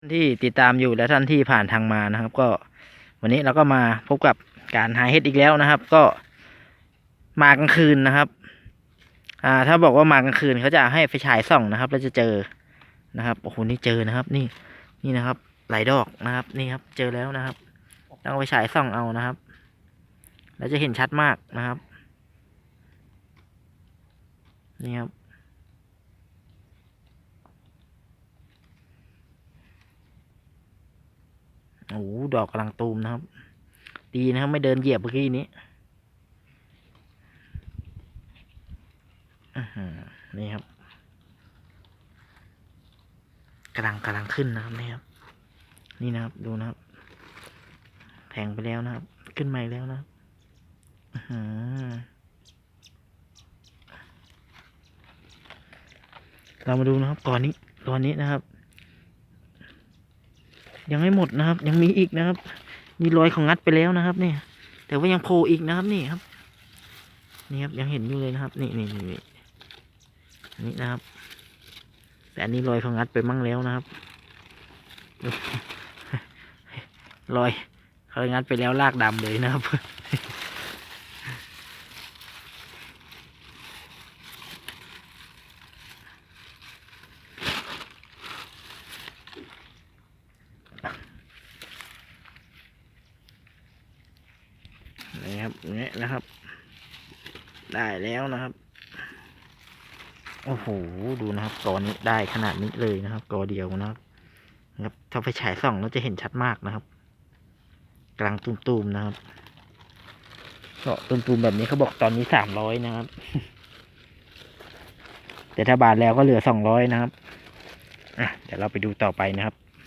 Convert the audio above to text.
ที่ติดตามอยู่และท่านที่ผ่านทางมานะครับ ก็วันนี้เราก็มาพบกับการหาเห็ดอีกแล้วนะครับ ก็มากลางคืนนะครับ อ่า ถ้าบอกว่ามากลางคืนเขาจะให้ไฟฉายส่องนะครับ แล้วจะเจอนะครับโอ้โหนี่เจอนะครับ นี่นี่นะครับ หลายดอกนะครับ นี่ครับ เจอแล้วนะครับต้องเอาไฟฉายส่องเอานะครับ แล้วจะเห็นชัดมากนะครับ นี่ครับ โอ้โหดอกกำลังตูมนะครับ ดีนะครับ ไม่เดินเหยียบเมื่อกี้นี้อือหือนี่ครับกำลังกำลังขึ้นนะครับนี่ครับ นี่นะครับ ดูนะครับแทงไปแล้วนะครับ ขึ้นมาอีกแล้วนะครับอื้อหือเรามาดูนะครับก่อนนี้ตอนนี้นะครับ ยังไม่หมดนะครับ ยังมีอีกนะครับ มีรอยของงัดไปแล้วนะครับเนี่ยแต่ว่ายังโผล่อีกนะครับนี่ครับนี่ครับยังเห็นอยู่เลยนะครับ นี่นี่นี่นี่นี่นะครับ แต่อันนี้รอยของงัดไปมั่งแล้วนะครับรอยเขางัดไปแล้วลากดำเลยนะครับ นี่ครับนี่นะครับ ได้แล้วนะครับ โอ้โห ดูนะครับกอนนี้ได้ขนาดนี้เลยนะครับกอเดียวนะครับครับถ้าไฟฉายส่องแล้วจะเห็นชัดมากนะครับ กลางตูมๆนะครับก็ตูมๆแบบนี้เขาบอกตอนนี้สามร้อยนะครับ แต่ถ้าบาทแล้วก็เหลือสองร้อยนะครับอะเดี๋ยวเราไปดูต่อไปนะครับ